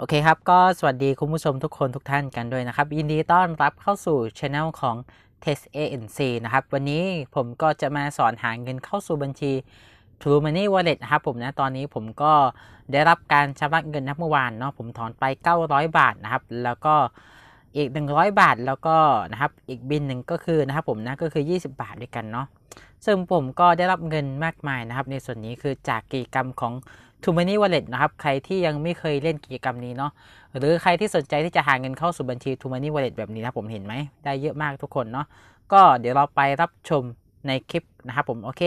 โอเคครับ ก็สวัสดีคุณผู้ชมทุกคนทุกท่านกันด้วยนะครับ ยินดีต้อนรับเข้าสู่ช anel ของ Test ANC นะครับ วันนี้ผมก็จะมาสอนหาเงินเข้าสู่บัญชี True Money Wallet นะครับผมนะตอนนี้ผมก็ได้รับการชำระเงินนะเมื่อวานเนาะผมถอนไป 900 บาทนะครับ แล้วก็อีก 100 บาทแล้วก็นะครับอีกบินหนึ่งก็คือนะครับผมนะก็คือ 20 บาทด้วยกันเนาะซึ่งผมก็ได้รับเงินมากมายนะครับ ในส่วนนี้คือจากกิจกรรมของ t o Money Wallet นะครับ ใครที่ยังไม่เคยเล่นกิจกรรมนี้เนาะ หรือใครที่สนใจที่จะหาเงินเข้าสู่บัญชี t o Money Wallet แบบนี้นะผมเห็นไหม ได้เยอะมากทุกคนเนาะ ก็เดี๋ยวเราไปรับชมในคลิปนะครับผม โอเค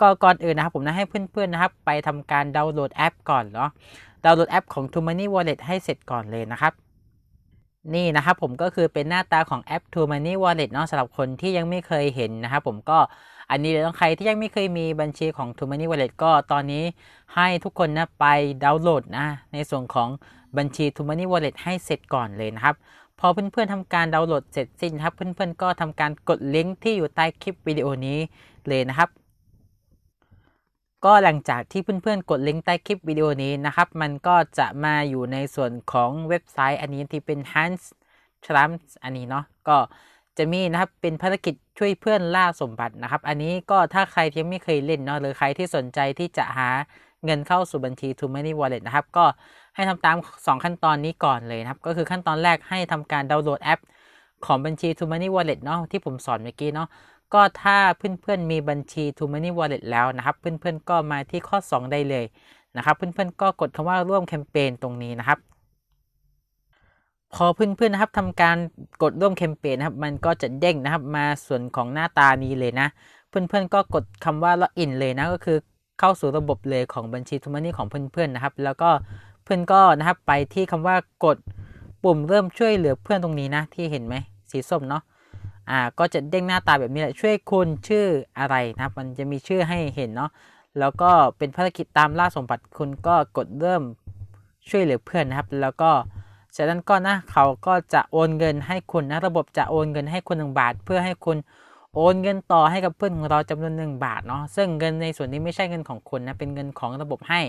ก็ก่อนอื่นนะครับผมนะให้เพื่อนๆนะครับ ไปทำการดาวน์โหลดแอปก่อนเนาะ ดาวน์โหลดแอปของ t o Money Wallet ให้เสร็จก่อนเลยนะครับนี่นะครับผมก็คือเป็นหน้าตาของแอป t o Money Wallet เนาะสำหรับคนที่ยังไม่เคยเห็นนะครับผมก็ อันนี้เดี๋ยวใครที่ยังไม่เคยมีบัญชีของ t o Money Wallet ก็ตอนนี้ให้ทุกคนนะไปดาวน์โหลดนะในส่วนของบัญชี t o Money Wallet ให้เสร็จก่อนเลยนะครับ พอเพื่อนๆทำการดาวน์โหลดเสร็จสิ้นครับ เพื่อนๆก็ทำการกดลิงก์ที่อยู่ใต้คลิปวิดีโอนี้เลยนะครับก็หลังจากที่เพื่อนๆ กดลิงก์ใต้คลิปวิดีโอนี้นะครับ มันก็จะมาอยู่ในส่วนของเว็บไซต์อันนี้ที่เป็น Hans t r u m p อันนี้เนาะ ก็ จะมีนะครับเป็นภารกิจช่วยเพื่อนล่าสมบัตินะครับ อันนี้ก็ถ้าใครยังไม่เคยเล่นเนาะหรือใครที่สนใจที่จะหาเงินเข้าสู่บัญชี t o Money Wallet นะครับ ก็ให้ทำตาม 2 ขั้นตอนนี้ก่อนเลยนะครับ ก็คือขั้นตอนแรกให้ทำการดาวน์โหลดแอป ของบัญชี t o Money Wallet เนาะที่ผมสอนเมื่อกี้เนาะก็ถ้าเพื่อนๆมีบัญชี t o Money Wallet แล้วนะครับ เพื่อนๆก็มาที่ข้อ 2 ได้เลยนะครับ เพื่อนๆก็กดคำว่าร่วมแคมเปญตรงนี้นะครับ พอเพื่อนๆนะครับทำการกดร่วมแคมเปญนะครับ มันก็จะเด้งนะครับมาส่วนของหน้าตานี้เลยนะ เพื่อนๆก็กดคำว่า login เลยนะก็คือเข้าสู่ระบบเลยของบัญชี t o Money ของเพื่อนๆนะครับ แล้วก็เพื่อนก็นะครับไปที่คำว่ากดปุ่มเริ่มช่วยเหลือเพื่อนตรงนี้นะที่เห็นไหมสีส้มเนาะอ่าก็จะเด้งหน้าตาแบบนี้แหละช่วยคุณชื่ออะไรนะครับ มันจะมีชื่อให้เห็นเนาะแล้วก็เป็นภารกิจตามล่าสมบัติคุณก็กดเริ่มช่วยเหลือเพื่อนนะครับ แล้วก็ จากนั้นก็นะเขาก็จะโอนเงินให้คุณนะระบบจะโอนเงินให้คุณหนึ่งบาท เพื่อให้คุณโอนเงินต่อให้กับเพื่อนของเราจำนวนหนึ่งบาทเนาะซึ่งเงินในส่วนนี้ไม่ใช่เงินของคุณนะเป็นเงินของระบบให้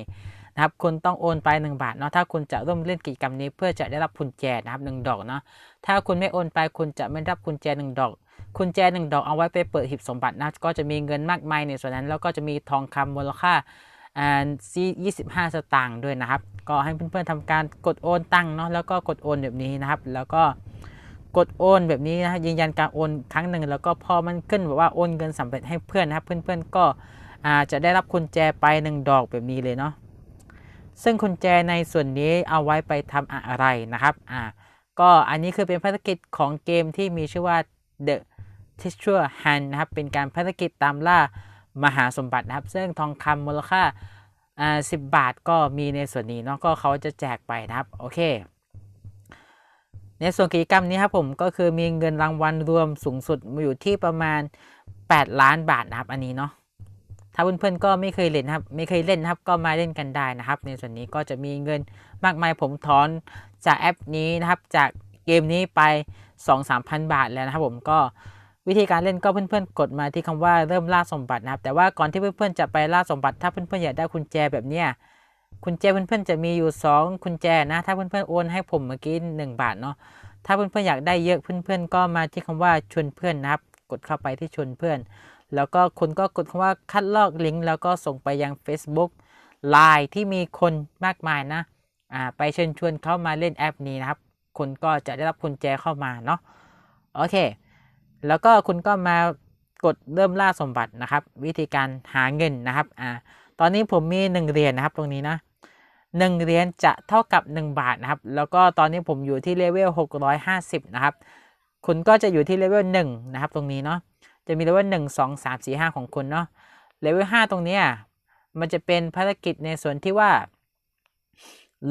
นะครับคุณต้องโอนไป 1 บาทเนาะถ้าคุณจะร่วมเล่นกิจกรรมนี้เพื่อจะได้รับกุญแจนะครับหดอกเนาะถ้าคุณไม่โอนไปคุณจะไม่รับกุญแจหนึ่งดอกกุญแจหนึ่งดอกเอาไว้ไปเปิดหีบสมบัตินะก็จะมีเงินมากมายในส่วนนั้นแล้วก็จะมีทองคำมูลค่า อ่ายี่สิบห้าสตางค์ด้วยนะครับ ก็ให้เพื่อนๆทำการกดโอนตั้งเนาะแล้วก็กดโอนแบบนี้นะครับ แล้วก็กดโอนแบบนี้นะยืนยันการโอนครั้งหนึ่งแล้วก็พอมันขึ้นแบบว่าโอนเงินสำเร็จให้เพื่อนนะครับ เพื่อนๆก็อาจะได้รับกุญแจไปหนึ่งดอกแบบนี้เลยเนาะซึ่งกุญแจในส่วนนี้เอาไว้ไปทำอะไรนะครับอ่าก็อันนี้คือเป็นภารกิจของเกมที่มีชื่อว่า The Treasure Hunt นะครับ เป็นการภารกิจตามล่า มหาสมบัตินะครับ ซึ่งทองคำมูลค่าอ่าสิบาทก็มีในส่วนนี้เนาะก็เขาจะแจกไปนะครับโอเค ในส่วนกิจกรรมนี้ครับผมก็คือมีเงินรางวัลรวมสูงสุดอยู่ที่ประมาณ 8 ล้านบาทนะครับอันนี้เนาะถ้าเพื่อนๆก็ไม่เคยเล่นครับไม่เคยเล่นครับก็มาเล่นกันได้นะครับ ในส่วนนี้ก็จะมีเงินมากมายผมถอนจากแอปนี้นะครับจากเกมนี้ไป 2-3,000 บาทแล้วนะครับผมก็ วิธีการเล่นก็เพื่อนๆกดมาที่คำว่าเริ่มล่าสมบัตินะครับ แต่ว่าก่อนที่เพื่อนๆจะไปล่าสมบัติ ถ้าเพื่อนๆอยากได้กุญแจแบบเนี้ยกุญแจเพื่อนๆจะมีอยู่ 2 กุญแจนะ ถ้าเพื่อนๆโอนให้ผมเมื่อกี้1บาทเนาะถ้าเพื่อนๆอยากได้เยอะเพื่อนๆก็มาที่คำว่าชวนเพื่อนนะครับ กดเข้าไปที่ชวนเพื่อน แล้วก็คุณก็กดคำว่าคัดลอกลิงก์แล้วก็ส่งไปยัง Facebook Line ที่มีคนมากมายนะอ่าไปเชิญชวนเข้ามาเล่นแอปนี้นะครับคุณก็จะได้รับกุญแจเข้ามาเนาะโอเค แล้วก็คุณก็มากดเริ่มล่าสมบัตินะครับ วิธีการหาเงินนะครับอ่าตอนนี้ผมมี 1เหรียญนะครับตรงนี้นะ1เหรียญจะเท่ากับ 1 บาทนะครับ แล้วก็ตอนนี้ผมอยู่ที่เลเวล650 นะครับ คุณก็จะอยู่ที่เลเวล1นะครับ ตรงนี้เนาะจะมีเลเวล1 2 3 4 5 ของคุณเนาะเลเวล5ตรงนี้มันจะเป็นภารกิจในส่วนที่ว่า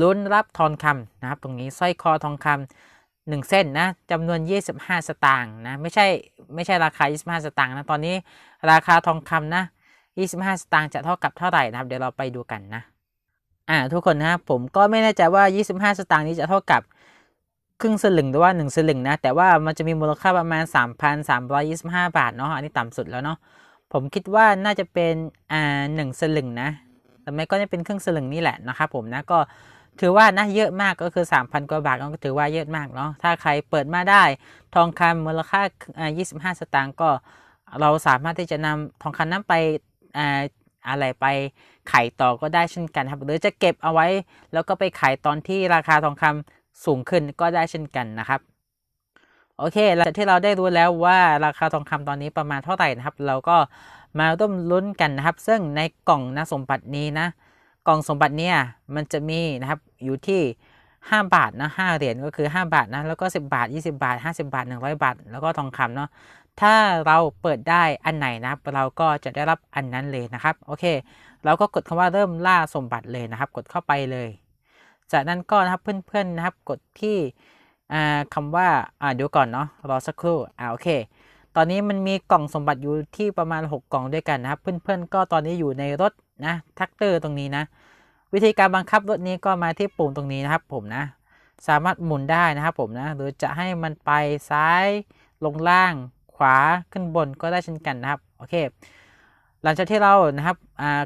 ลุ้นรับทองคำนะครับ ตรงนี้สร้อยคอทองคำ หนึ่งเส้นนะจำนวน 25 สตางค์นะไม่ใช่ไม่ใช่ราคา 25 สตางค์นะตอนนี้ราคาทองคำนะ 25 สตางค์จะเท่ากับเท่าไหร่นะครับเดี๋ยวเราไปดูกันนะอ่าทุกคนนะครับผมก็ไม่แน่ใจว่า 25 สตางค์นี้จะเท่ากับครึ่งสลึงหรือว่า 1 สลึงนะ แต่ว่ามันจะมีมูลค่าประมาณ 3,325 บาทเนาะอันนี้ต่ำสุดแล้วเนาะผมคิดว่าน่าจะเป็นอ่าหนึ่งสลึงนะแต่ไม่ก็จะเป็นครึ่งสลึงนี่แหละนะครับผมนะก็ ถือว่านะเยอะมากก็คือ 3,000 กว่าบาทก็ถือว่าเยอะมากเนาะถ้าใครเปิดมาได้ทองคำมูลค่าอ่า 25 สตางค์ก็ เราสามารถที่จะนำทองคำนั้นไปอะไรไปขายต่อก็ได้เช่นกันครับ หรือจะเก็บเอาไว้แล้วก็ไปขายตอนที่ราคาทองคำสูงขึ้นก็ได้เช่นกันนะครับโอเคหลังจากที่เราได้รู้แล้วว่าราคาทองคำตอนนี้ประมาณเท่าไหร่นะครับ เราก็มาร่วมลุ้นกันนะครับ ซึ่งในกล่องนะสมบัตินี้นะ กล่องสมบัติเนี่ยมันจะมีนะครับอยู่ที่ 5 บาทนะ5เหรียญก็คือ 5 บาทนะแล้วก็ 10 บาท 20 บาท 50 บาท 100 บาท แล้วก็ทองคำเนาะถ้าเราเปิดได้อันไหนนะเราก็จะได้รับอันนั้นเลยนะครับโอเค เราก็กดคำว่าเริ่มล่าสมบัติเลยนะครับ กดเข้าไปเลย จากนั้นก็นะครับเพื่อนๆนะครับกดที่คำว่าอ่าเดี๋ยวก่อนเนาะรอสักครู่อ่าโอเค ตอนนี้มันมีกล่องสมบัติอยู่ที่ประมาณ 6 กล่องด้วยกันนะครับ เพื่อนๆก็ตอนนี้อยู่ในรถนะแท็กเตอร์ตรงนี้นะ วิธีการบังคับรถนี้ก็มาที่ปุ่มตรงนี้นะครับ ผมนะ สามารถหมุนได้นะครับผมนะ หรือจะให้มันไปซ้ายลงล่างขวาขึ้นบนก็ได้เช่นกันนะครับ โอเค หลังจากที่เรานะครับ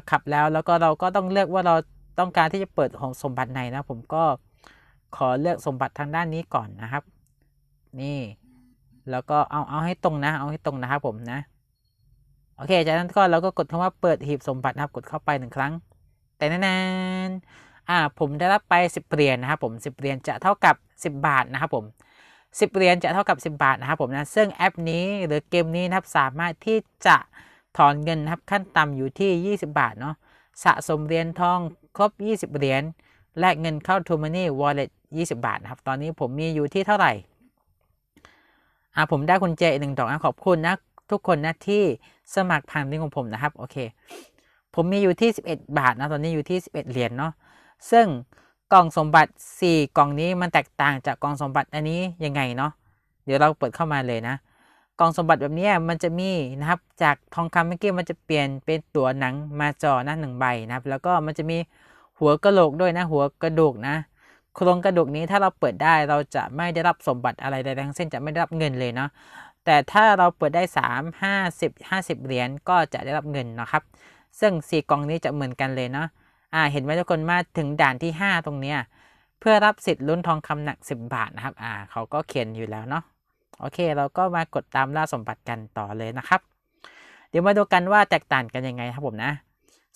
ขับแล้วแล้วก็เราก็ต้องเลือกว่าเราต้องการที่จะเปิดของสมบัติไหนนะผมก็ขอเลือกสมบัติทางด้านนี้ก่อนนะครับ นี่ แล้วก็เอาเอาให้ตรงนะ เอาให้ตรงนะครับผมนะ โอเค จากนั้นก็เราก็กดคำว่าเปิดหีบสมบัตินะครับ กดเข้าไปหนึ่งครั้ง แต่นานๆอ่าผมได้รับไป 10เหรียญนะครับผม10เหรียญจะเท่ากับ 10 บาทนะครับผม10เหรียญจะเท่ากับ 10 บาทนะครับผมนะซึ่งแอปนี้หรือเกมนี้นะครับสามารถที่จะถอนเงินนะครับขั้นต่ำอยู่ที่ 20 บาทเนาะสะสมเหรียญทองครบ 20เหรียญแลกเงินเข้า t o Money Wallet 20 บาทนะครับตอนนี้ผมมีอยู่ที่เท่าไหร่อ่าผมได้คุณเจหนึ่งดอกนะขอบคุณนะทุกคนนะที่สมัครผ่านลิงก์ของผมนะครับโอเค ผมมีอยู่ที่ 11 บาทนะตอนนี้อยู่ที่ 11 เหรียญเนาะซึ่งกล่องสมบัติ 4 กล่องนี้มันแตกต่างจากกล่องสมบัติอันนี้ยังไงเนาะเดี๋ยวเราเปิดเข้ามาเลยนะกล่องสมบัติแบบนี้มันจะมีนะครับจากทองคำเมื่อกี้มันจะเปลี่ยนเป็นตัวหนังมาจอนะหนึ่งใบนะครับ แล้วก็มันจะมีหัวกระโหลกด้วยนะ หัวกระดูกนะโครงกระดูกนี้ถ้าเราเปิดได้เราจะไม่ได้รับสมบัติอะไรใดทั้งสิ้นจะไม่ได้รับเงินเลยเนาะแต่ถ้าเราเปิดได้ 3 50 50 เหรียญก็จะได้รับเงินนะครับ ซึ่ง 4 กล่องนี้จะเหมือนกันเลยเนาะอ่าเห็นไหมทุกคนมาถึงด่านที่ 5 ตรงเนี้ยเพื่อรับสิทธิ์ลุ้นทองคำหนัก 10 บาทนะครับอ่าเขาก็เขียนอยู่แล้วเนาะโอเค เราก็มากดตามล่าสมบัติกันต่อเลยนะครับ เดี๋ยวมาดูกันว่าแตกต่างกันยังไงครับผมนะ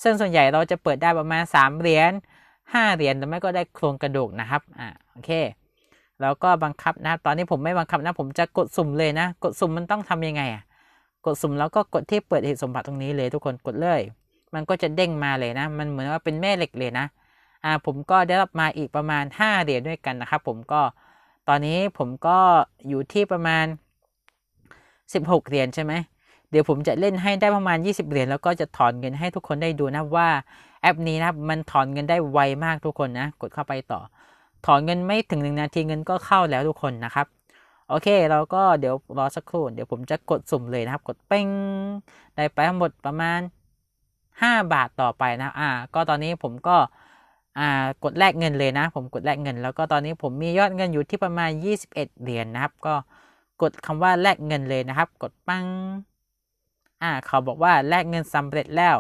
ซึ่งส่วนใหญ่เราจะเปิดได้ประมาณ 3 เหรียญ5เหรียญหรือไม่ก็ได้โครงกระดูกนะครับอ่าโอเคแล้วก็บังคับนะครับตอนนี้ผมไม่บังคับนะ ผมจะกดสุ่มเลยนะ กดสุ่มมันต้องทํำยังไงอะ กดสุ่มแล้วก็กดที่เปิดเหตุสมบัติตรงนี้เลยทุกคนกดเลย มันก็จะเด้งมาเลยนะ มันเหมือนว่าเป็นแม่เหล็กเลยนะอ่าผมก็ได้รับมาอีกประมาณ 5 เหรียญด้วยกันนะครับ ผมก็ตอนนี้ผมก็อยู่ที่ประมาณ 16 เหรียญใช่ไหมเดี๋ยวผมจะเล่นให้ได้ประมาณ 20 เหรียญแล้วก็จะถอนเงินให้ทุกคนได้ดูนะว่าแอปนี้นะมันถอนเงินได้ไวมากทุกคนนะ กดเข้าไปต่อ ถอนเงินไม่ถึงหนึ่งนาทีเงินก็เข้าแล้วทุกคนนะครับโอเค เราก็เดี๋ยวรอสักครู่ เดี๋ยวผมจะกดสุ่มเลยนะครับ กดเป้งได้ไปทั้งหมดประมาณ 5 บาทต่อไปนะอ่าก็ตอนนี้ผมก็อ่ากดแลกเงินเลยนะ ผมกดแลกเงิน แล้วก็ตอนนี้ผมมียอดเงินอยู่ที่ประมาณ 21 เหรียญนนะครับ ก็กดคำว่าแลกเงินเลยนะครับ กดปังอ่าเขาบอกว่าแลกเงินสำเร็จแล้ว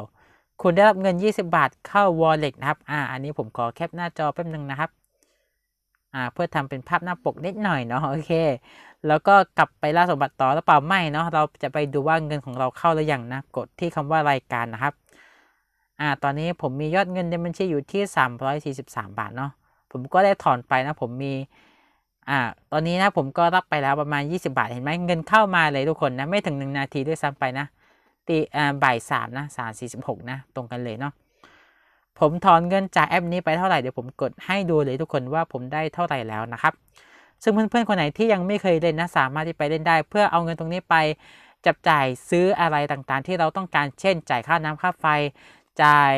คุณได้รับเงิน 20 บาทเข้า wallet นะครับอ่าอันนี้ผมขอแคปหน้าจอแป๊บนึงนะครับอ่าเพื่อทำเป็นภาพหน้าปกนิดหน่อยเนาะโอเค แล้วก็กลับไปล่าสมบัติต่อหรือเปล่าไม่เนาะเราจะไปดูว่าเงินของเราเข้าหรือยังนะกดที่คำว่ารายการนะครับ อ่าตอนนี้ผมมียอดเงินในบัญชีอยู่ที่ 343 บาทเนาะผมก็ได้ถอนไปนะผมมีอ่าตอนนี้นะผมก็รับไปแล้วประมาณ 20 บาทเห็นไหมเงินเข้ามาเลยทุกคนนะไม่ถึง 1 นาทีด้วยซ้ำไปนะตีอ่าบ่ายสามนะสามสี่สิบหกนะตรงกันเลยเนาะผมถอนเงินจากแอปนี้ไปเท่าไหร่เดี๋ยวผมกดให้ดูเลยทุกคนว่าผมได้เท่าไหร่แล้วนะครับ ซึ่งเพื่อนๆคนไหนที่ยังไม่เคยเล่นนะสามารถที่ไปเล่นได้ เพื่อเอาเงินตรงนี้ไปจับจ่ายซื้ออะไรต่างๆ ที่เราต้องการเช่น จ่ายค่าน้ำค่าไฟ จ่าย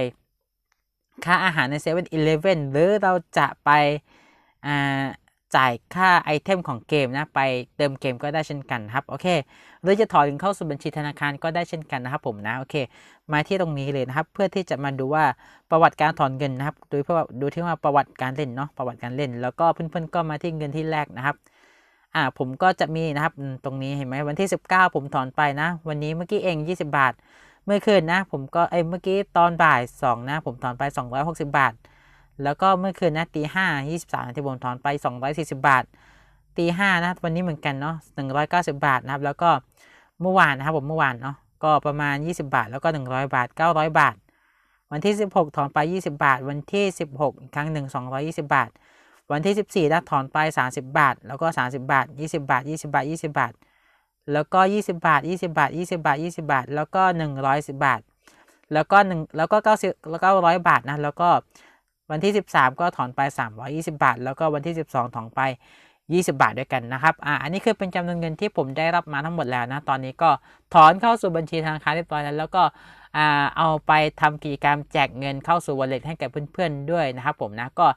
ค่าอาหารในเซเว่นอีเลฟเว่นหรือเราจะไปจ่ายค่าไอเทมของเกมนะ ไปเติมเกมก็ได้เช่นกันครับ โอเค หรือจะถอนเงินเข้าสู่บัญชีธนาคารก็ได้เช่นกันนะครับผมนะ โอเค มาที่ตรงนี้เลยนะครับ เพื่อที่จะมาดูว่าประวัติการถอนเงินนะครับ โดยเพื่อดูที่ว่าประวัติการเล่นเนาะ ประวัติการเล่น แล้วก็เพื่อนๆก็มาที่เงินที่แรกนะครับ อ่า ผมก็จะมีนะครับ ตรงนี้เห็นไหมวันที่ 19 ผมถอนไปนะ วันนี้เมื่อกี้เอง 20 บาท เมื่อคืนนะ ผมก็ไอ้เมื่อกี้ตอนบ่าย2นะ ผมถอนไป 260 บาท แล้วก็เมื่อคืนนะตีห้ายี่สิบสามนาทีผมถอนไปสองร้อยสี่สิบาทตีห้านะวันนี้เหมือนกันเนาะหนึ่งร้อยเก้าสิบาทนะครับ แล้วก็เมื่อวานนะครับผมเมื่อวานเนาะก็ประมาณยี่สิบาทแล้วก็หนึ่งร้อยบาทเก้าร้อยบาท วันที่สิบหกถอนไปยี่สิบาท วันที่สิบหกอีกครั้งหนึ่งสองร้อยี่สิบาท วันที่สิบสี่นะถอนไปสามสิบาท แล้วก็สามสิบาทยี่สิบาทยี่สิบาทยี่สิบาท แล้วก็ยี่สิบาทยี่สิบาทยี่สิบาทยี่สิบาท แล้วก็หนึ่งร้อยสิบบาท แล้วก็หนึ่งแล้วก็เก้าสิบแล้วก็ร้อยบาทนะ แล้วก็วันที่สิบสามก็ถอนไปสามร้อยี่สิบาท แล้วก็วันที่สิบสองถอนไปยี่สิบาทด้วยกันนะครับ อ่า อันนี้คือเป็นจำนวนเงินที่ผมได้รับมาทั้งหมดแล้วนะ ตอนนี้ก็ถอนเข้าสู่บัญชีธนาคารเรียบร้อยแล้ว แล้วก็อ่าเอาไปทำกิจกรรมแจกเงินเข้าสู่ wallet ให้กับเพื่อนๆด้วยนะครับผมนะ ก็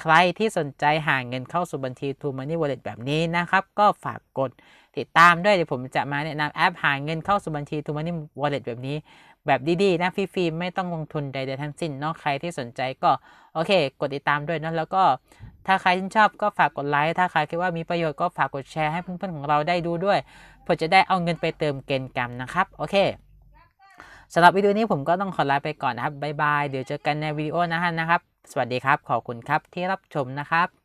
ใครที่สนใจหาเงินเข้าสู่บัญชี True Money Wallet แบบนี้นะครับ ก็ฝากกดติดตามด้วยเดี๋ยวผมจะมาแนะนำแอปหาเงินเข้าสู่บัญชี True Money Wallet แบบนี้ แบบดีๆนะฟรีๆไม่ต้องลงทุนใดๆทั้งสิ้นเนาะใครที่สนใจก็โอเค กดติดตามด้วยเนาะแล้วก็ถ้าใครชื่นชอบก็ฝากกดไลค์ ถ้าใครคิดว่ามีประโยชน์ก็ฝากกดแชร์ให้เพื่อนๆของเราได้ดูด้วยเพื่อจะได้เอาเงินไปเติมเกณฑ์กรรมนะครับ โอเค สำหรับวิดีโอนี้ผมก็ต้องขอลาไปก่อนนะครับบ๊ายบายเดี๋ยวเจอกันในวิดีโอหนะฮะนะครับ สวัสดีครับ ขอบคุณครับที่รับชมนะครับ